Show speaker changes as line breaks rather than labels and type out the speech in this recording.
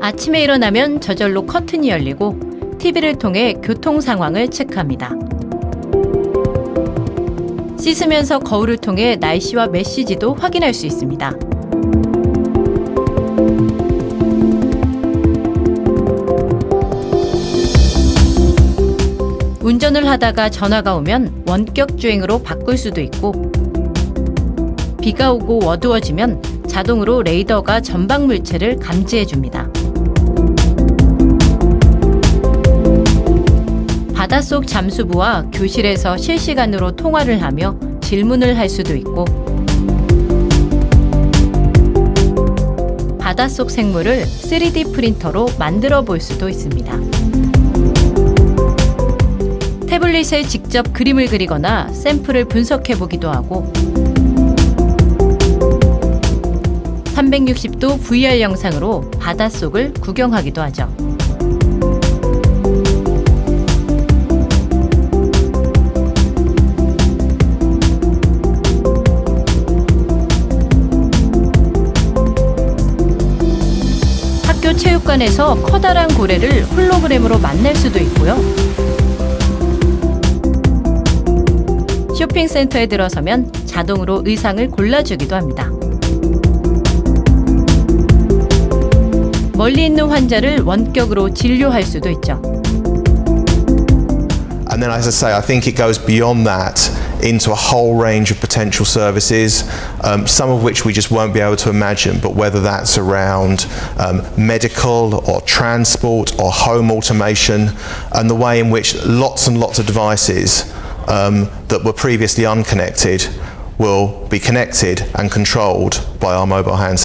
아침에 일어나면 저절로 커튼이 열리고 TV를 통해 교통 상황을 체크합니다. 씻으면서 거울을 통해 날씨와 메시지도 확인할 수 있습니다. 운전을 하다가 전화가 오면 원격 주행으로 바꿀 수도 있고 비가 오고 어두워지면 자동으로 레이더가 전방 물체를 감지해 줍니다. 바닷속 잠수부와 교실에서 실시간으로 통화를 하며 질문을 할 수도 있고 바닷속 생물을 3D 프린터로 만들어 볼 수도 있습니다. 태블릿에 직접 그림을 그리거나 샘플을 분석해 보기도 하고 360도 VR 영상으로 바닷속을 구경하기도 하죠. 학교 체육관에서 커다란 고래를 홀로그램으로 만날 수도 있고요. 쇼핑센터에 들어서면 자동으로 의상을 골라주기도 합니다. 멀리 있는 환자를 원격으로 진료할 수도 있죠.
And then, as I say, I think it goes beyond that into a whole range of potential services, um, some of which we just won't be able to imagine, but whether that's around um, medical or transport or home automation, and the way in which lots and lots of devices um, that were previously unconnected will be connected and controlled by our mobile hands.